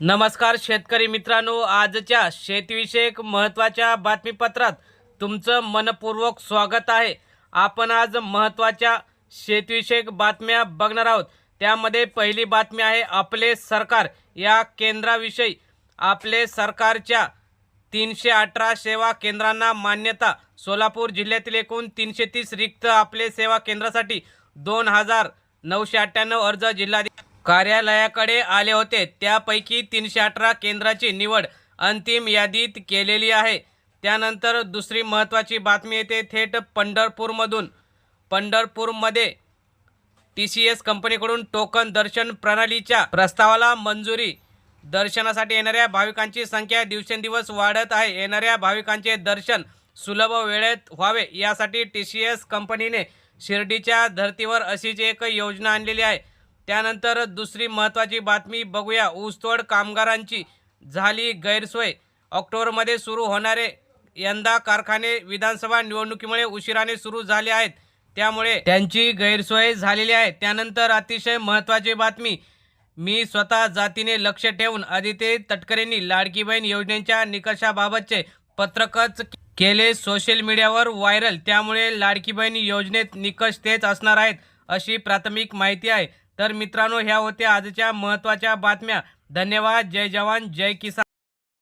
नमस्कार शेतकरी मित्रांनो आजच्या शेतीविषयक महत्त्वाच्या बातमीपत्रात तुमचं मनपूर्वक स्वागत आहे. आपण आज महत्त्वाच्या शेतीविषयक बातम्या बघणार आहोत. त्यामध्ये पहिली बातमी आहे आपले सरकार या केंद्राविषयी. आपले सरकारच्या तीनशे अठरा सेवा केंद्रांना मान्यता. सोलापूर जिल्ह्यातील एकूण तीनशे तीस रिक्त आपले सेवा केंद्रासाठी दोन हजार नऊशे अठ्ठ्याण्णव अर्ज जिल्हाधिकारी कार्यालयाकडे आले होते. त्यापैकी तीनशे अठरा केंद्राची निवड अंतिम यादीत केलेली आहे. त्यानंतर दुसरी महत्त्वाची बातमी येते. थेट पंढरपूरमधून. पंढरपूरमध्ये टी सी एस कंपनीकडून टोकन दर्शन प्रणालीच्या प्रस्तावाला मंजुरी. दर्शनासाठी येणाऱ्या भाविकांची संख्या दिवसेंदिवस वाढत आहे. येणाऱ्या भाविकांचे दर्शन सुलभ वेळेत व्हावे. यासाठी टी सी एस कंपनीने शिर्डीच्या धर्तीवर अशीच एक योजना आणलेली आहे. त्यानंतर दुसरी महत्त्वाची बातमी बघूया. ऊसतोड कामगारांची झाली गैरसोय. ऑक्टोबरमध्ये सुरू होणारे यंदा कारखाने विधानसभा निवडणुकीमुळे उशिराने सुरू झाले आहेत. त्यामुळे त्यांची गैरसोय झालेली आहे. त्यानंतर अतिशय महत्त्वाची बातमी. मी स्वतः जातीने लक्ष ठेवून आदित्य तटकरेंनी लाडकी बहीण योजनेच्या निकषाबाबतचे पत्रकच केले. सोशल मीडियावर व्हायरल. त्यामुळे लाडकी बहीण योजनेत निकष तेच असणार आहेत अशी प्राथमिक माहिती आहे. तर मित्रांनो ह्या होत्या आजच्या महत्त्वाच्या बातम्या. धन्यवाद. जय जवान जय किसान.